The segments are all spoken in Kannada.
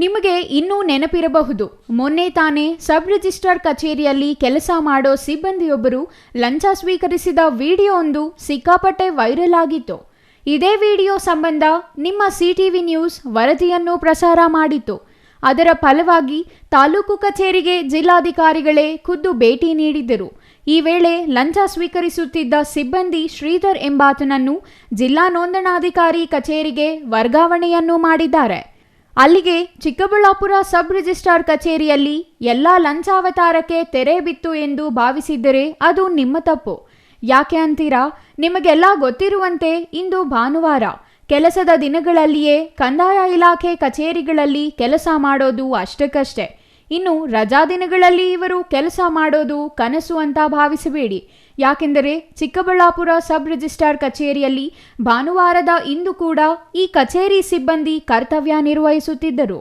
ನಿಮಗೆ ಇನ್ನೂ ನೆನಪಿರಬಹುದು, ಮೊನ್ನೆ ತಾನೇ ಸಬ್ ರಿಜಿಸ್ಟ್ರಾರ್ ಕಚೇರಿಯಲ್ಲಿ ಕೆಲಸ ಮಾಡೋ ಸಿಬ್ಬಂದಿಯೊಬ್ಬರು ಲಂಚ ಸ್ವೀಕರಿಸಿದ ವಿಡಿಯೋ ಒಂದು ಸಿಕ್ಕಾಪಟ್ಟೆ ವೈರಲ್ ಆಗಿತ್ತು. ಇದೇ ವಿಡಿಯೋ ಸಂಬಂಧ ನಿಮ್ಮ ಸಿಟಿವಿ ನ್ಯೂಸ್ ವರದಿಯನ್ನು ಪ್ರಸಾರ ಮಾಡಿತ್ತು. ಅದರ ಫಲವಾಗಿ ತಾಲೂಕು ಕಚೇರಿಗೆ ಜಿಲ್ಲಾಧಿಕಾರಿಗಳೇ ಖುದ್ದು ಭೇಟಿ ನೀಡಿದ್ದರು. ಈ ವೇಳೆ ಲಂಚ ಸ್ವೀಕರಿಸುತ್ತಿದ್ದ ಸಿಬ್ಬಂದಿ ಶ್ರೀಧರ್ ಎಂಬಾತನನ್ನು ಜಿಲ್ಲಾ ನೋಂದಣಾಧಿಕಾರಿ ಕಚೇರಿಗೆ ವರ್ಗಾವಣೆಯನ್ನು ಮಾಡಿದ್ದಾರೆ. ಅಲ್ಲಿಗೆ ಚಿಕ್ಕಬಳ್ಳಾಪುರ ಸಬ್ ರಿಜಿಸ್ಟ್ರಾರ್ ಕಚೇರಿಯಲ್ಲಿ ಎಲ್ಲ ಲಂಚಾವತಾರಕ್ಕೆ ತೆರೆ ಬಿತ್ತು ಎಂದು ಭಾವಿಸಿದ್ದರೆ ಅದು ನಿಮ್ಮ ತಪ್ಪು. ಯಾಕೆ ಅಂತೀರಾ? ನಿಮಗೆಲ್ಲ ಗೊತ್ತಿರುವಂತೆ ಇಂದು ಭಾನುವಾರ ಕೆಲಸದ ದಿನಗಳಲ್ಲಿಯೇ ಕಂದಾಯ ಇಲಾಖೆ ಕಚೇರಿಗಳಲ್ಲಿ ಕೆಲಸ ಮಾಡೋದು ಅಷ್ಟಕ್ಕಷ್ಟೇ. ಇನ್ನು ರಜಾ ದಿನಗಳಲ್ಲಿ ಇವರು ಕೆಲಸ ಮಾಡೋದು ಕನಸು ಅಂತ ಭಾವಿಸಬೇಡಿ. ಯಾಕೆಂದರೆ ಚಿಕ್ಕಬಳ್ಳಾಪುರ ಸಬ್ ರಿಜಿಸ್ಟ್ರಾರ್ ಕಚೇರಿಯಲ್ಲಿ ಭಾನುವಾರದ ಇಂದು ಕೂಡ ಈ ಕಚೇರಿ ಸಿಬ್ಬಂದಿ ಕರ್ತವ್ಯ ನಿರ್ವಹಿಸುತ್ತಿದ್ದರು.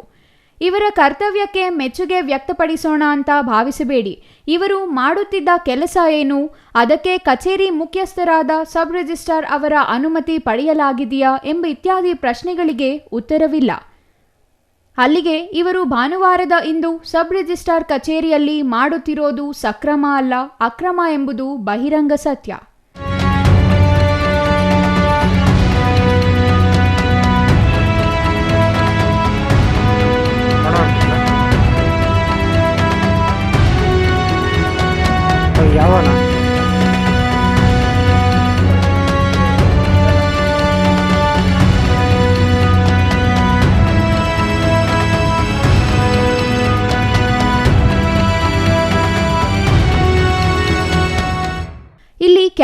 ಇವರ ಕರ್ತವ್ಯಕ್ಕೆ ಮೆಚ್ಚುಗೆ ವ್ಯಕ್ತಪಡಿಸೋಣ ಅಂತ ಭಾವಿಸಬೇಡಿ. ಇವರು ಮಾಡುತ್ತಿದ್ದ ಕೆಲಸ ಏನು? ಅದಕ್ಕೆ ಕಚೇರಿ ಮುಖ್ಯಸ್ಥರಾದ ಸಬ್ ರಿಜಿಸ್ಟ್ರಾರ್ ಅವರ ಅನುಮತಿ ಪಡೆಯಲಾಗಿದೆಯಾ ಎಂಬ ಇತ್ಯಾದಿ ಪ್ರಶ್ನೆಗಳಿಗೆ ಉತ್ತರವಿಲ್ಲ. ಅಲ್ಲಿಗೆ ಇವರು ಭಾನುವಾರದ ಇಂದು ಸಬ್ ರಿಜಿಸ್ಟ್ರಾರ್ ಕಚೇರಿಯಲ್ಲಿ ಮಾಡುತ್ತಿರೋದು ಸಕ್ರಮ ಅಲ್ಲ, ಅಕ್ರಮ ಎಂಬುದು ಬಹಿರಂಗ ಸತ್ಯ. ಯಾವನ?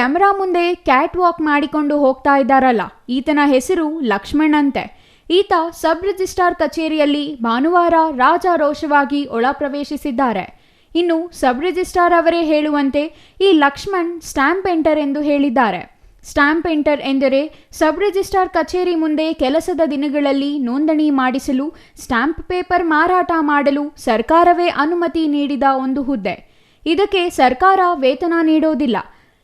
ಕ್ಯಾಮೆರಾ ಮುಂದೆ ಕ್ಯಾಟ್ ವಾಕ್ ಮಾಡಿಕೊಂಡು ಹೋಗ್ತಾ ಇದ್ದಾರಲ್ಲ. ಈತನ ಹೆಸರು ಲಕ್ಷ್ಮಣ್ ಅಂತೆ. ಈತ ಸಬ್ ರಿಜಿಸ್ಟ್ರಾರ್ ಕಚೇರಿಯಲ್ಲಿ ಭಾನುವಾರ ರಾಜಾರೋಷವಾಗಿ ಒಳ ಪ್ರವೇಶಿಸಿದ್ದಾರೆ ಇನ್ನು ಸಬ್ ರಿಜಿಸ್ಟ್ರಾರ್ ಅವರೇ ಹೇಳುವಂತೆ ಈ ಲಕ್ಷ್ಮಣ್ ಸ್ಟ್ಯಾಂಪ್ ಎಂಟರ್ ಎಂದು ಹೇಳಿದ್ದಾರೆ. ಸ್ಟ್ಯಾಂಪ್ ಎಂಟರ್ ಎಂದರೆ ಸಬ್ ರಿಜಿಸ್ಟ್ರಾರ್ ಕಚೇರಿ ಮುಂದೆ ಕೆಲಸದ ದಿನಗಳಲ್ಲಿ ನೋಂದಣಿ ಮಾಡಿಸಲು, ಸ್ಟ್ಯಾಂಪ್ ಪೇಪರ್ ಮಾರಾಟ ಮಾಡಲು ಸರ್ಕಾರವೇ ಅನುಮತಿ ನೀಡಿದ ಒಂದು ಹುದ್ದೆ. ಇದಕ್ಕೆ ಸರ್ಕಾರ ವೇತನ ನೀಡೋದಿಲ್ಲ.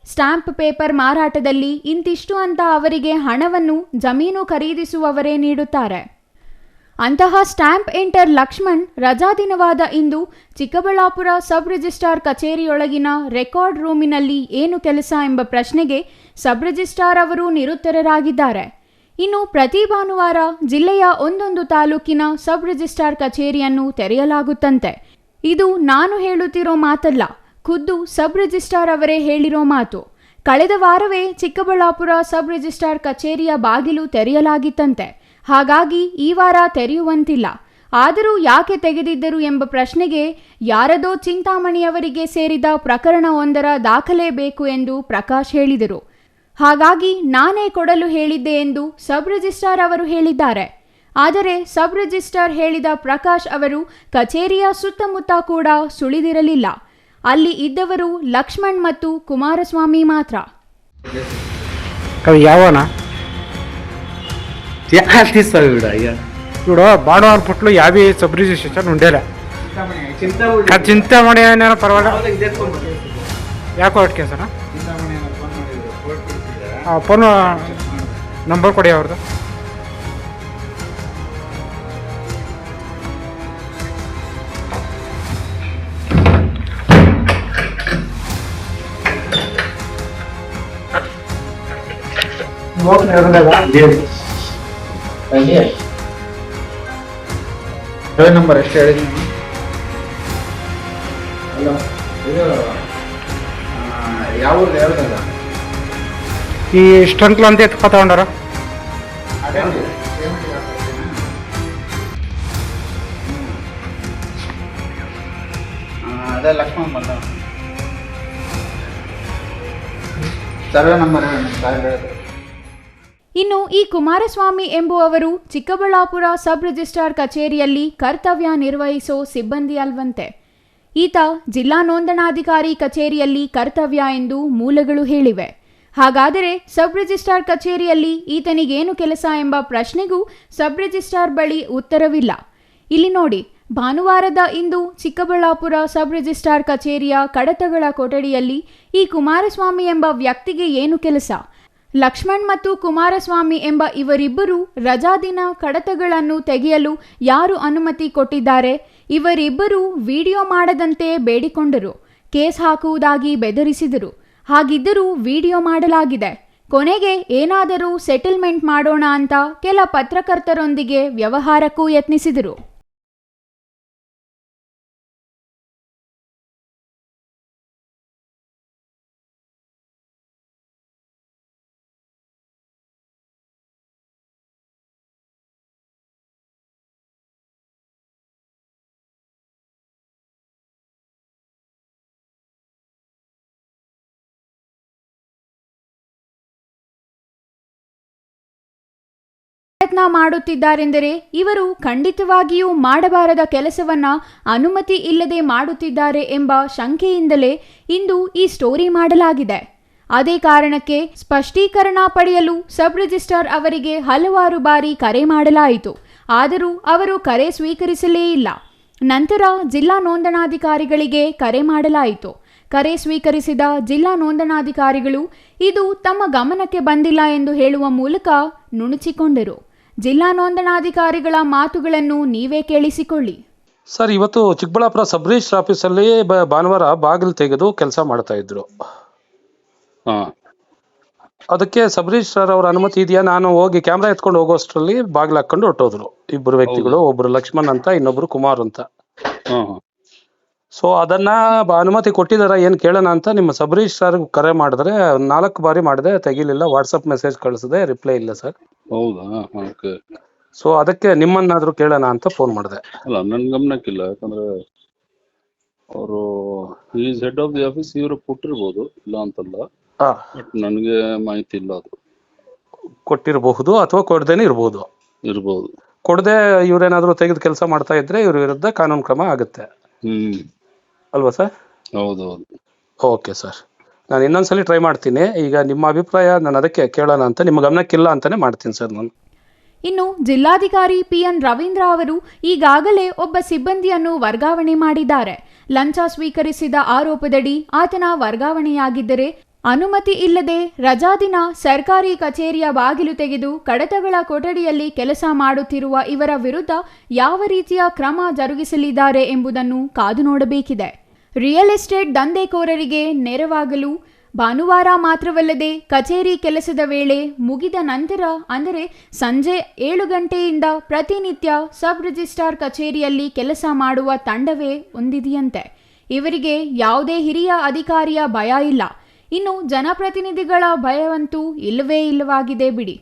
ಸ್ಟ್ಯಾಂಪ್ ಪೇಪರ್ ಮಾರಾಟದಲ್ಲಿ ಇಂತಿಷ್ಟು ಅಂತ ಅವರಿಗೆ ಹಣವನ್ನು ಜಮೀನು ಖರೀದಿಸುವವರೇ ನೀಡುತ್ತಾರೆ. ಅಂತಹ ಸ್ಟ್ಯಾಂಪ್ ಎಂಟರ್ ಲಕ್ಷ್ಮಣ್ ರಜಾದಿನವಾದ ಇಂದು ಚಿಕ್ಕಬಳ್ಳಾಪುರ ಸಬ್ ರಿಜಿಸ್ಟ್ರಾರ್ ಕಚೇರಿಯೊಳಗಿನ ರೆಕಾರ್ಡ್ ರೂಮಿನಲ್ಲಿ ಏನು ಕೆಲಸ ಎಂಬ ಪ್ರಶ್ನೆಗೆ ಸಬ್ ರಿಜಿಸ್ಟ್ರಾರ್ ಅವರು ನಿರುತ್ತರರಾಗಿದ್ದಾರೆ. ಇನ್ನು ಪ್ರತಿ ಭಾನುವಾರ ಜಿಲ್ಲೆಯ ಒಂದೊಂದು ತಾಲೂಕಿನ ಸಬ್ ರಿಜಿಸ್ಟ್ರಾರ್ ಕಚೇರಿಯನ್ನು ತೆರೆಯಲಾಗುತ್ತಂತೆ. ಇದು ನಾನು ಹೇಳುತ್ತಿರೋ ಮಾತಲ್ಲ. ಖುದ್ದು ಸಬ್ ರಿಜಿಸ್ಟ್ರಾರ್ ಅವರೇ ಹೇಳಿರೋ ಮಾತು. ಕಳೆದ ವಾರವೇ ಚಿಕ್ಕಬಳ್ಳಾಪುರ ಸಬ್ ರಿಜಿಸ್ಟ್ರಾರ್ ಕಚೇರಿಯ ಬಾಗಿಲು ತೆರೆಯಲಾಗಿತ್ತಂತೆ. ಹಾಗಾಗಿ ಈ ವಾರ ತೆರೆಯುವಂತಿಲ್ಲ. ಆದರೂ ಯಾಕೆ ತೆಗೆದಿದ್ದರು ಎಂಬ ಪ್ರಶ್ನೆಗೆ ಯಾರದೋ ಚಿಂತಾಮಣಿಯವರಿಗೆ ಸೇರಿದ ಪ್ರಕರಣವೊಂದರ ದಾಖಲೆ ಬೇಕು ಎಂದು ಪ್ರಕಾಶ್ ಹೇಳಿದರು. ಹಾಗಾಗಿ ನಾನೇ ಕೊಡಲು ಹೇಳಿದ್ದೆ ಎಂದು ಸಬ್ ರಿಜಿಸ್ಟ್ರಾರ್ ಅವರು ಹೇಳಿದ್ದಾರೆ. ಆದರೆ ಸಬ್ ರಿಜಿಸ್ಟ್ರಾರ್ ಹೇಳಿದ ಪ್ರಕಾಶ್ ಅವರು ಕಚೇರಿಯ ಸುತ್ತಮುತ್ತ ಕೂಡ ಸುಳಿದಿರಲಿಲ್ಲ. ಅಲ್ಲಿ ಇದ್ದವರು ಲಕ್ಷ್ಮಣ್ ಮತ್ತು ಕುಮಾರಸ್ವಾಮಿ ಮಾತ್ರ. ಕವಿ ಯಾವನ? ಯಾಕೆ ಸಾವಿಡ ಇವ್ಡು ಭಾನುವಾರ ಪುಟ್ಲು ಯಾವಿ ಸಬ್ ರಿಜಿಸ್ಟ್ರೇಷನ್ ಉಂಡೇಲ ಚಿಂತಾ ಚಿಂತಾಮಣಿ ಏನೇನೋ ಪರವಾಗಿಲ್ಲ. ಯಾಕೋ ಅಟ್ಕೆ ಸರ್ ಫೋನ್ ನಂಬರ್ ಕೊಡಿ ಅವ್ರದ್ದು ಫೋನ್ ನಂಬರ್ ಎಷ್ಟು ಹೇಳಿದ್ರಿ ಹಲೋ ಇದು ಯಾವ ಊರ್ದು ಯಾವ್ದಲ್ಲ ಈ ಸ್ಟಂಕ್ಲು ಅಂತ ಎತ್ಕೊ ತಗೊಂಡಾರ ಅದೇ ಲಕ್ಷ್ಮಣ್ ಬಂದ. ಸರ್ವೆ ನಂಬರ್ ಸಾವಿರ ಇನ್ನು ಈ ಕುಮಾರಸ್ವಾಮಿ ಎಂಬುವವರು ಚಿಕ್ಕಬಳ್ಳಾಪುರ ಸಬ್ ರಿಜಿಸ್ಟ್ರಾರ್ ಕಚೇರಿಯಲ್ಲಿ ಕರ್ತವ್ಯ ನಿರ್ವಹಿಸೋ ಸಿಬ್ಬಂದಿ ಅಲ್ವಂತೆ. ಈತ ಜಿಲ್ಲಾ ನೋಂದಣಾಧಿಕಾರಿ ಕಚೇರಿಯಲ್ಲಿ ಕರ್ತವ್ಯ ಎಂದು ಮೂಲಗಳು ಹೇಳಿವೆ. ಹಾಗಾದರೆ ಸಬ್ ರಿಜಿಸ್ಟ್ರಾರ್ ಕಚೇರಿಯಲ್ಲಿ ಈತನಿಗೇನು ಕೆಲಸ ಎಂಬ ಪ್ರಶ್ನೆಗೂ ಸಬ್ ರಿಜಿಸ್ಟ್ರಾರ್ ಬಳಿ ಉತ್ತರವಿಲ್ಲ. ಇಲ್ಲಿ ನೋಡಿ, ಭಾನುವಾರದ ಇಂದು ಚಿಕ್ಕಬಳ್ಳಾಪುರ ಸಬ್ ರಿಜಿಸ್ಟ್ರಾರ್ ಕಚೇರಿಯ ಕಡತಗಳ ಕೊಠಡಿಯಲ್ಲಿ ಈ ಕುಮಾರಸ್ವಾಮಿ ಎಂಬ ವ್ಯಕ್ತಿಗೆ ಏನು ಕೆಲಸ? ಲಕ್ಷ್ಮಣ್ ಮತ್ತು ಕುಮಾರಸ್ವಾಮಿ ಎಂಬ ಇವರಿಬ್ಬರು ರಜಾದಿನ ಕಡತಗಳನ್ನು ತೆಗೆಯಲು ಯಾರು ಅನುಮತಿ ಕೊಟ್ಟಿದ್ದಾರೆ? ಇವರಿಬ್ಬರು ವಿಡಿಯೋ ಮಾಡದಂತೆ ಬೇಡಿಕೊಂಡರು, ಕೇಸ್ ಹಾಕುವುದಾಗಿ ಬೆದರಿಸಿದರು. ಹಾಗಿದ್ದರೂ ವಿಡಿಯೋ ಮಾಡಲಾಗಿದೆ. ಕೊನೆಗೆ ಏನಾದರೂ ಸೆಟಲ್ಮೆಂಟ್ ಮಾಡೋಣ ಅಂತ ಕೆಲ ಪತ್ರಕರ್ತರೊಂದಿಗೆ ವ್ಯವಹಾರಕ್ಕೂ ಯತ್ನಿಸಿದರು. ಮಾಡುತ್ತಿದ್ದಾರೆಂದರೆ ಇವರು ಖಂಡಿತವಾಗಿಯೂ ಮಾಡಬಾರದ ಕೆಲಸವನ್ನ ಅನುಮತಿ ಇಲ್ಲದೆ ಮಾಡುತ್ತಿದ್ದಾರೆ ಎಂಬ ಶಂಕೆಯಿಂದಲೇ ಇಂದು ಈ ಸ್ಟೋರಿ ಮಾಡಲಾಗಿದೆ. ಅದೇ ಕಾರಣಕ್ಕೆ ಸ್ಪಷ್ಟೀಕರಣ ಪಡೆಯಲು ಸಬ್ ರಿಜಿಸ್ಟ್ರಾರ್ ಅವರಿಗೆ ಹಲವಾರು ಬಾರಿ ಕರೆ ಮಾಡಲಾಯಿತು. ಆದರೂ ಅವರು ಕರೆ ಸ್ವೀಕರಿಸಲೇ ಇಲ್ಲ. ನಂತರ ಜಿಲ್ಲಾ ನೋಂದಣಾಧಿಕಾರಿಗಳಿಗೆ ಕರೆ ಮಾಡಲಾಯಿತು. ಕರೆ ಸ್ವೀಕರಿಸಿದ ಜಿಲ್ಲಾ ನೋಂದಣಾಧಿಕಾರಿಗಳು, ಇದು ತಮ್ಮ ಗಮನಕ್ಕೆ ಬಂದಿಲ್ಲ ಎಂದು ಹೇಳುವ ಮೂಲಕ ನುಣುಚಿಕೊಂಡರು. ಜಿಲ್ಲಾ ನೋಂದಣಾಧಿಕಾರಿಗಳ ಮಾತುಗಳನ್ನು ನೀವೇ ಕೇಳಿಸಿಕೊಳ್ಳಿ. ಸರ್ ಇವತ್ತು ಚಿಕ್ಕಬಳ್ಳಾಪುರ ಸಬ್ ರಿಜಿಸ್ಟರ್ ಆಫೀಸಲ್ಲಿ ಬ- ಭಾನುವಾರ ಬಾಗಿಲು ತೆಗೆದು ಕೆಲಸ ಮಾಡ್ತಾ ಇದ್ರು. ಹಾ. ಅದಕ್ಕೆ ಸಬ್ ರಿಜಿಸ್ಟ್ರಾರ್ ಅವ್ರ ಅನುಮತಿ ಇದೆಯಾ? ನಾನು ಹೋಗಿ ಕ್ಯಾಮ್ರಾ ಎತ್ಕೊಂಡು ಹೋಗೋಷ್ಟರಲ್ಲಿ ಬಾಗಿಲು ಹಾಕೊಂಡು ಹೊಟ್ಟೋದ್ರು ಇಬ್ಬರು ವ್ಯಕ್ತಿಗಳು ಒಬ್ರು ಲಕ್ಷ್ಮಣ್ ಅಂತ ಇನ್ನೊಬ್ರು ಕುಮಾರ್ ಅಂತ. ಹಾ ಹಾ. ಸೊ ಅದನ್ನ ಬ- ಅನುಮತಿ ಕೊಟ್ಟಿದಾರ ಏನ್ ಕೇಳೋಣ ಅಂತ ನಿಮ್ಮ ಸಬ್ ರಿಜಿಸ್ಟ್ರಾರ್ ಕರೆ ಮಾಡಿದ್ರೆ ನಾಲ್ಕು ಬಾರಿ ಮಾಡಿದೆ ತೆಗಿಲಿಲ್ಲ ವಾಟ್ಸಪ್ ಮೆಸೇಜ್ ಕಳಿಸಿದೆ ರಿಪ್ಲೈ ಇಲ್ಲ ಸರ್. ಹೌದಾ? ಓಕೆ. ಸೊ ಅದಕ್ಕೆ ನಿಮ್ಮನ್ನಾದ್ರೂ ಕೇಳೋಣ ಅಂತ ಫೋನ್ ಮಾಡಿದೆ. ಅಲ್ಲ ನನ್ ಗಮನಕ್ಕಿಲ್ಲ. ಯಾಕಂದ್ರೆ ಅವರು is head of the office ಇವರು ಕೊಟ್ಟಿರ್ಬೋದು ಇಲ್ಲ ಅಂತಲ್ಲ. ಆ, ಬಟ್ ನನಗೆ ಮಾಹಿತಿ ಇಲ್ಲ ಅದು. ಕೊಟ್ಟಿರಬಹುದು ಅಥವಾ ಕೊಡ್ದೇನೆ ಇರ್ಬೋದು? ಇರ್ಬೋದು. ಕೊಡದೆ ಇವರೇನಾದ್ರೂ ತೆಗೆದು ಕೆಲಸ ಮಾಡ್ತಾ ಇದ್ರೆ ಇವ್ರ ವಿರುದ್ಧ ಕಾನೂನು ಕ್ರಮ ಆಗುತ್ತೆ. ಹ್ಮ್. ಅಲ್ವಾ ಸರ್? ಹೌದೌದು. Okay sir. ನಾನು ಇನ್ನೊಂದ್ಸಲಿ ಟ್ರೈ ಮಾಡ್ತೀನಿ. ಈಗ ನಿಮ್ಮ ಅಭಿಪ್ರಾಯ ನಾನು ಅದಕ್ಕೆ ಕೇಳೋಣ ಅಂತ, ನಿಮ್ಮ ಗಮನಕ್ಕಿಲ್ಲ ಅಂತಾನೆ ಮಾಡ್ತೀನಿ ಸರ್ ನಾನು. ಇನ್ನು ಜಿಲ್ಲಾಧಿಕಾರಿ ಪಿಎನ್ ರವೀಂದ್ರ ಅವರು ಈಗಾಗಲೇ ಒಬ್ಬ ಸಿಬ್ಬಂದಿಯನ್ನು ವರ್ಗಾವಣೆ ಮಾಡಿದ್ದಾರೆ. ಲಂಚ ಸ್ವೀಕರಿಸಿದ ಆರೋಪದಡಿ ಆತನ ವರ್ಗಾವಣೆಯಾಗಿದ್ದರೆ ಅನುಮತಿ ಇಲ್ಲದೆ ರಜಾದಿನ ಸರ್ಕಾರಿ ಕಚೇರಿಯ ಬಾಗಿಲು ತೆಗೆದು ಕಡತಗಳ ಕೊಠಡಿಯಲ್ಲಿ ಕೆಲಸ ಮಾಡುತ್ತಿರುವ ಇವರ ವಿರುದ್ಧ ಯಾವ ರೀತಿಯ ಕ್ರಮ ಜರುಗಿಸಲಿದ್ದಾರೆ ಎಂಬುದನ್ನು ಕಾದು ನೋಡಬೇಕಿದೆ. ರಿಯಲ್ ಎಸ್ಟೇಟ್ ದಂಧೆಕೋರರಿಗೆ ನೆರವಾಗಲು ಭಾನುವಾರ ಮಾತ್ರವಲ್ಲದೆ ಕಚೇರಿ ಕೆಲಸದ ವೇಳೆ ಮುಗಿದ ನಂತರ, ಅಂದರೆ ಸಂಜೆ ಏಳು ಗಂಟೆಯಿಂದ ಪ್ರತಿನಿತ್ಯ ಸಬ್ ರಿಜಿಸ್ಟ್ರಾರ್ ಕಚೇರಿಯಲ್ಲಿ ಕೆಲಸ ಮಾಡುವ ತಂಡವೇ ಹೊಂದಿದೆಯಂತೆ ಇವರಿಗೆ ಯಾವುದೇ ಹಿರಿಯ ಅಧಿಕಾರಿಯ ಭಯ ಇಲ್ಲ. ಇನ್ನು ಜನಪ್ರತಿನಿಧಿಗಳ ಭಯವಂತೂ ಇಲ್ಲವೇ ಇಲ್ಲವಾಗಿದೆ ಬಿಡಿ.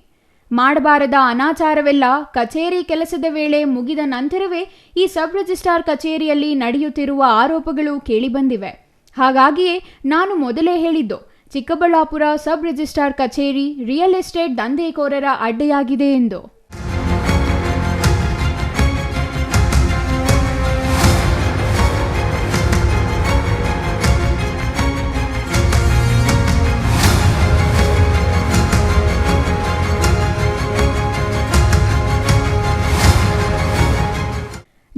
ಮಾಡಬಾರದ ಅನಾಚಾರವೆಲ್ಲ ಕಚೇರಿ ಕೆಲಸದ ವೇಳೆ ಮುಗಿದ ನಂತರವೇ ಈ ಸಬ್ ರಿಜಿಸ್ಟ್ರಾರ್ ಕಚೇರಿಯಲ್ಲಿ ನಡೆಯುತ್ತಿರುವ ಆರೋಪಗಳು ಕೇಳಿಬಂದಿವೆ. ಹಾಗಾಗಿಯೇ ನಾನು ಮೊದಲೇ ಹೇಳಿದ್ದು, ಚಿಕ್ಕಬಳ್ಳಾಪುರ ಸಬ್ ರಿಜಿಸ್ಟ್ರಾರ್ ಕಚೇರಿ ರಿಯಲ್ ಎಸ್ಟೇಟ್ ದಂಧೆಕೋರರ ಅಡ್ಡೆಯಾಗಿದೆ ಎಂದು.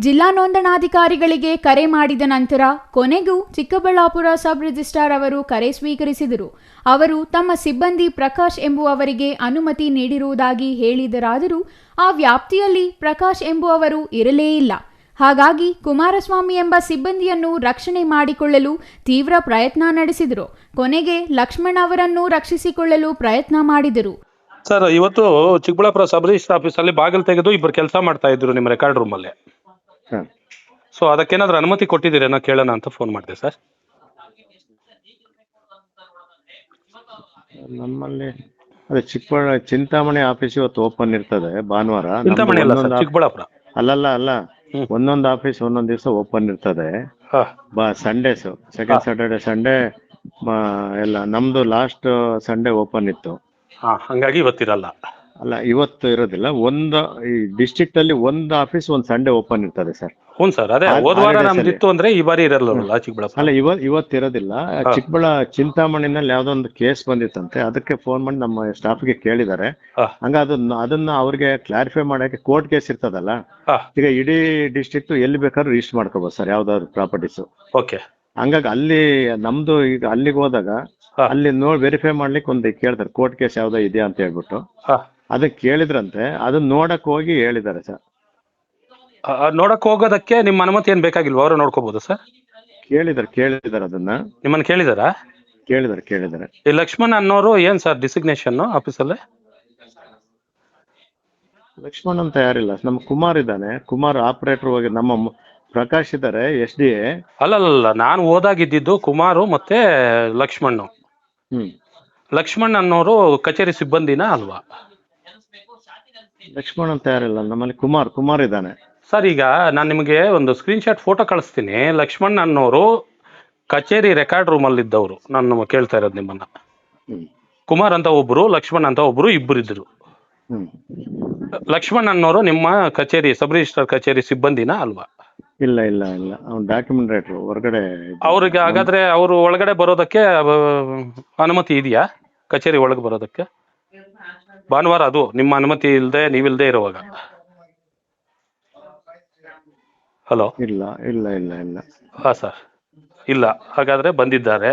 ಜಿಲ್ಲಾ ನೋಂದಣಾಧಿಕಾರಿಗಳಿಗೆ ಕರೆ ಮಾಡಿದ ನಂತರ ಕೊನೆಗೂ ಚಿಕ್ಕಬಳ್ಳಾಪುರ ಸಬ್ ರಿಜಿಸ್ಟ್ರಾರ್ ಅವರು ಕರೆ ಸ್ವೀಕರಿಸಿದರು. ಅವರು ತಮ್ಮ ಸಿಬ್ಬಂದಿ ಪ್ರಕಾಶ್ ಎಂಬುವವರಿಗೆ ಅನುಮತಿ ನೀಡಿರುವುದಾಗಿ ಹೇಳಿದರಾದರೂ ಆ ವ್ಯಾಪ್ತಿಯಲ್ಲಿ ಪ್ರಕಾಶ್ ಎಂಬುವವರು ಇರಲೇ ಇಲ್ಲ. ಹಾಗಾಗಿ ಕುಮಾರಸ್ವಾಮಿ ಎಂಬ ಸಿಬ್ಬಂದಿಯನ್ನು ರಕ್ಷಣೆ ಮಾಡಿಕೊಳ್ಳಲು ತೀವ್ರ ಪ್ರಯತ್ನ ನಡೆಸಿದರು. ಕೊನೆಗೆ ಲಕ್ಷ್ಮಣ್ ಅವರನ್ನು ರಕ್ಷಿಸಿಕೊಳ್ಳಲು ಪ್ರಯತ್ನ ಮಾಡಿದರು. ಸರ್, ಇವತ್ತು ಚಿಕ್ಕಬಳ್ಳಾಪುರ ಸಬ್ ರಿಜಿಸ್ಟರ್ ಆಫೀಸಲ್ಲಿ ಬಾಗಿಲು ತೆಗೆದು ಇಬ್ಬರು ಕೆಲಸ ಮಾಡ್ತಾ ಇದ್ರು ನಿಮ್ಮ ರೆಕಾರ್ಡ್ ರೂಮಲ್ಲಿ. ಹಾಂ ಸೊ ಅದಕ್ಕೇನಾದ್ರೂ ಅನುಮತಿ ಕೊಟ್ಟಿದ್ದೀರೇನೋ ಕೇಳೋಣ ಅಂತ ಫೋನ್ ಮಾಡಿದೆ ಸರ್ ನಮ್ಮಲ್ಲಿ ಅದೇ ಚಿಕ್ಕಬಳ್ಳ ಚಿಂತಾಮಣಿ ಆಫೀಸ್ ಇವತ್ತು ಓಪನ್ ಇರ್ತದೆ ಭಾನುವಾರ. ಚಿಂತಾಮಣಿ ಅಲ್ಲ ಸರ್ ಚಿಕ್ಕಬಳ್ಳಾಪುರ. ಅಲ್ಲಲ್ಲ ಅಲ್ಲ. ಹ್ಮ್. ಒಂದೊಂದು ಆಫೀಸ್ ಒಂದೊಂದು ದಿವಸ ಓಪನ್ ಇರ್ತದೆ. ಹಾ. ಬಾ ಸಂಡೇಸ್ ಸೆಕೆಂಡ್ ಸ್ಯಾಟರ್ಡೆ ಸಂಡೇ ಎಲ್ಲ ನಮ್ದು ಲಾಸ್ಟ್ ಸಂಡೇ ಓಪನ್ ಇತ್ತು. ಹಾ ಹಂಗಾಗಿ ಇವತ್ತಿರಲ್ಲ. ಅಲ್ಲ ಇವತ್ತು ಇರೋದಿಲ್ಲ. ಒಂದು ಈ ಡಿಸ್ಟ್ರಿಕ್ಟ್ ಅಲ್ಲಿ ಒಂದ್ ಆಫೀಸ್ ಒಂದು ಸಂಡೇ ಓಪನ್ ಇರ್ತದೆ ಸರ್. ಹ್ಞೂ ಸರ್ ಅದೇ ಆ- ಹೋದ ವಾರ holidays ನಮ್ದು ಅಲ್ಲಿ. ಇತ್ತು ಅಂದ್ರೆ ಈ ಬಾರಿ ಇರಲ್ಲ ಚಿಕ್ಕಬಳ್ಳಾಪುರ ಅಲ್ಲ ಇವತ್ ಇವತ್ತು ಇರೋದಿಲ್ಲ. ಚಿಕ್ಕಬಳ್ಳ ಚಿಂತಾಮಣಿನಲ್ಲಿ ಯಾವ್ದೋ ಒಂದು ಕೇಸ್ ಬಂದಿತ್ತಂತೆ. ಅದಕ್ಕೆ ಫೋನ್ ಮಾಡಿ ನಮ್ಮ ಸ್ಟಾಫ್ಗೆ ಕೇಳಿದ್ದಾರೆ. ಹಾ. ಹಂಗ ಅದನ್ನ ಅದನ್ನ ಅವ್ರಿಗೆ ಕ್ಲಾರಿಫೈ ಮಾಡಕ್ಕೆ ಕೋರ್ಟ್ ಕೇಸ್ ಇರ್ತದಲ್ಲ? ಹಾ. ಈಗ ಇಡೀ ಡಿಸ್ಟ್ರಿಕ್ಟ್ ಎಲ್ಲಿ ಬೇಕಾದ್ರೂ ರಿಜಿಸ್ಟರ್ ಮಾಡ್ಕೋಬಹುದು ಸರ್ ಯಾವ್ದಾದ್ರು ಪ್ರಾಪರ್ಟೀಸ್ ಓಕೆ. ಹಂಗಾಗಿ ಅಲ್ಲಿ ನಮ್ದು ಈಗ ಅಲ್ಲಿಗೆ ಹೋದಾಗ ಹಾ. ಅಲ್ಲಿ ನೋಡಿ ವೆರಿಫೈ ಮಾಡ್ಲಿಕ್ಕೆ ಒಂದು ಕೇಳ್ತಾರೆ ಕೋರ್ಟ್ ಕೇಸ್ ಯಾವ್ದೋ ಇದೆಯಾ ಅಂತ ಹೇಳ್ಬಿಟ್ಟು. ಹಾ. ಅದನ್ನ ಕೇಳಿದ್ರಂತೆ ಅದನ್ನ ನೋಡಕ್ ಹೋಗಿ ಹೇಳಿದ್ದಾರೆ ಸರ್. ನೋಡಕ್ ಹೋಗೋದಕ್ಕೆ ನಿಮ್ಮ ಅನುಮತಿ ಏನ್ ಬೇಕಾಗಿಲ್ವಾ? ಅವರು ನೋಡ್ಕೋಬಹುದು ಸರ್? ಕೇಳಿದಾರೆ ಕೇಳಿದಾರೆ ಅದನ್ನ. ನಿಮ್ಮನ್ನ ಕೇಳಿದಾರಾ? ಕೇಳಿದಾರೆ ಕೇಳಿದಾರೆ. ಈ ಲಕ್ಷ್ಮಣ್ ಅನ್ನೋರು ಏನ್ ಸರ್ ಡಿಸಿಗ್ನೇಷನ್ ಆಫೀಸಲ್ಲಿ? ಲಕ್ಷ್ಮಣ್ ಅಂತ ಯಾರಿಲ್ಲ ನಮ್ಮ ಕುಮಾರ್ ಇದ್ದಾನೆ. ಕುಮಾರ್ ಆಪರೇಟರ್ ಹೋಗಿ ನಮ್ಮ ಮ- ಪ್ರಕಾಶ್ ಇದ್ದಾರೆ ಎಸ್ ಡಿ ಎ. ಅಲ್ಲಲ್ಲ ನಾನು ಓದಾಗಿದ್ದಿದ್ದು ಕುಮಾರು ಮತ್ತೆ ಲಕ್ಷ್ಮಣ್ಣು. ಹ್ಮ್. ಲಕ್ಷ್ಮಣ್ ಅನ್ನೋರು ಕಚೇರಿ ಸಿಬ್ಬಂದಿನ ಅಲ್ವಾ? ಲಕ್ಷ್ಮಣ್ ಅಂತ ಯಾರಿಲ್ಲ ನಮ್ಮಲ್ಲಿ ಕುಮಾರ್ ಕುಮಾರ್ ಇದ್ದಾನೆ. ಸರ್ ಈಗ ನಾನು ನಿಮಗೆ ಒಂದು ಸ್ಕ್ರೀನ್ ಶಾಟ್ ಫೋಟೋ ಕಳಿಸ್ತೀನಿ. ಲಕ್ಷ್ಮಣ್ ಅನ್ನೋರು ಕಚೇರಿ ರೆಕಾರ್ಡ್ ರೂಮಲ್ಲಿ ಇದ್ದವರು. ನಾನು ಕೇಳ್ತಾ ಇರೋದು ನಿಮ್ಮನ್ನ. ಕುಮಾರ್ ಅಂತ ಒಬ್ರು ಲಕ್ಷ್ಮಣ್ ಅಂತ ಒಬ್ರು ಇಬ್ಬರು ಇದ್ರು. ಲಕ್ಷ್ಮಣ್ ಅನ್ನೋರು ನಿಮ್ಮ ಕಚೇರಿ ಸಬ್ ರಿಜಿಸ್ಟ್ರಾರ್ ಕಚೇರಿ ಸಿಬ್ಬಂದಿನ ಅಲ್ವಾ? ಇಲ್ಲ ಇಲ್ಲ ಇಲ್ಲ. ಅವ್ನು ಡಾಕ್ಯುಮೆಂಟ್ ರೈಟರ್ ಹೊರಗಡೆ. ಅವ್ರಿಗೆ ಹಾಗಾದ್ರೆ ಅವರು ಒಳಗಡೆ ಬರೋದಕ್ಕೆ ಅನುಮತಿ ಇದೆಯಾ? ಕಚೇರಿ ಒಳಗೆ ಬರೋದಕ್ಕೆ? ಭಾನುವಾರ ಅದು ನಿಮ್ಮ ಅನುಮತಿ ಇಲ್ಲದೆ ನೀವಿಲ್ಲದೆ ಇರುವಾಗ. ಹಲೋ? ಇಲ್ಲ ಇಲ್ಲ ಇಲ್ಲ ಇಲ್ಲ. ಹಾ ಸರ್. ಇಲ್ಲ ಹಾಗಾದ್ರೆ ಬಂದಿದ್ದಾರೆ.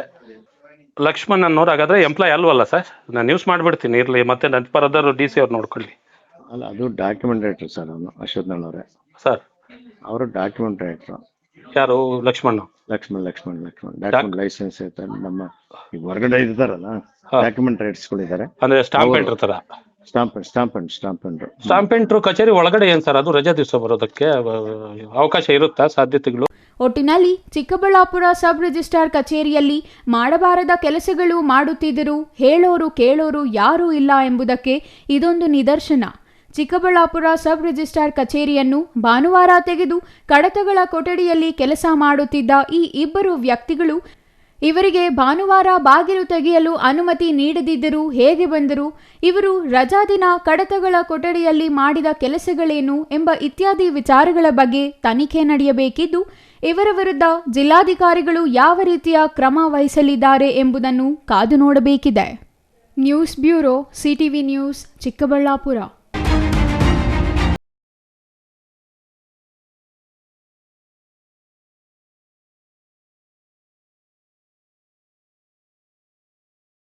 ಲಕ್ಷ್ಮಣ್ ಅನ್ನೋರು ಹಾಗಾದ್ರೆ ಎಂಪ್ಲಾಯ್ ಅಲ್ವಲ್ಲ ಸರ್? ನಾನು ನ್ಯೂಸ್ ಮಾಡ್ಬಿಡ್ತೀನಿ ಇರಲಿ ಮತ್ತೆ ನನ್ನ ಪರದರು ಡಿ ಸಿ ಅವ್ರು ನೋಡ್ಕೊಳ್ಳಿ. ಅಲ್ಲ ಅದು ಡಾಕ್ಯುಮೆಂಟ್ ರೈಟ್ರು ಸರ್ ಅವನು ಅಶ್ವಥ್ ಅವರೇ ಸರ್. ಅವರು ಡಾಕ್ಯುಮೆಂಟ್ ರೈಟ್ರು ಯಾರು? ಲಕ್ಷ್ಮಣ್ ಲಕ್ಷ್ಮಣ್ ಲಕ್ಷ್ಮಣ್. ಲಕ್ಷ್ಮಣ್ ಡಾಕ್ಯುಮೆಂಟ್ ಲೈಸೆನ್ಸ್ ಐತೆ ನಮ್ಮ ಈಗ ಹೊರಗಡೆ ಇದ್ದಾರಲ್ಲ. ಡಾಕ್ಯುಮೆಂಟ್ ರೈಟ್ಸ್ಗಳಿದ್ದಾರೆ ಅಂದ್ರೆ ಸ್ಟಾಂಪ್ ಎಂಟ್ರ್ ತರ? Stamp stamp and stamp and stamp enter ಕಚೇರಿ ಒಳಗಡೆ ಏನ್ ಸರ್ ಅದು? ರಜಾ ದಿವಸ ಬರೋದಕ್ಕೆ ಅವಕಾಶ ಇರುತ್ತಾ ಸಾಧ್ಯತೆಗಳು? ಒಟ್ಟಿನಲ್ಲಿ ಚಿಕ್ಕಬಳ್ಳಾಪುರ ಸಬ್ ರಿಜಿಸ್ಟ್ರಾರ್ ಕಚೇರಿಯಲ್ಲಿ ಮಾಡಬಾರದ ಕೆಲಸಗಳು ಮಾಡುತ್ತಿದ್ದರು ಹೇಳೋರು ಕೇಳೋರು ಯಾರೂ ಇಲ್ಲ ಎಂಬುದಕ್ಕೆ ಇದೊಂದು ನಿದರ್ಶನ. ಚಿಕ್ಕಬಳ್ಳಾಪುರ ಸಬ್ ರಿಜಿಸ್ಟ್ರಾರ್ ಕಚೇರಿಯನ್ನು ಭಾನುವಾರ ತೆಗೆದು ಕಡತಗಳ ಕೊಠಡಿಯಲ್ಲಿ ಕೆಲಸ ಮಾಡುತ್ತಿದ್ದ ಈ ಇಬ್ಬರು ವ್ಯಕ್ತಿಗಳು ಇವರಿಗೆ ಭಾನುವಾರ ಬಾಗಿಲು ತೆಗೆಯಲು ಅನುಮತಿ ನೀಡದಿದ್ದರೂ ಹೇಗೆ ಬಂದರು? ಇವರು ರಜಾದಿನ ಕಡತಗಳ ಕೊಠಡಿಯಲ್ಲಿ ಮಾಡಿದ ಕೆಲಸಗಳೇನು ಎಂಬ ಇತ್ಯಾದಿ ವಿಚಾರಗಳ ಬಗ್ಗೆ ತನಿಖೆ ನಡೆಯಬೇಕಿದ್ದು, ಇವರ ವಿರುದ್ಧ ಜಿಲ್ಲಾಧಿಕಾರಿಗಳು ಯಾವ ರೀತಿಯ ಕ್ರಮ ವಹಿಸಲಿದ್ದಾರೆ ಎಂಬುದನ್ನು ಕಾದು ನೋಡಬೇಕಿದೆ. News bureau, CTV news, Chikkaballapura.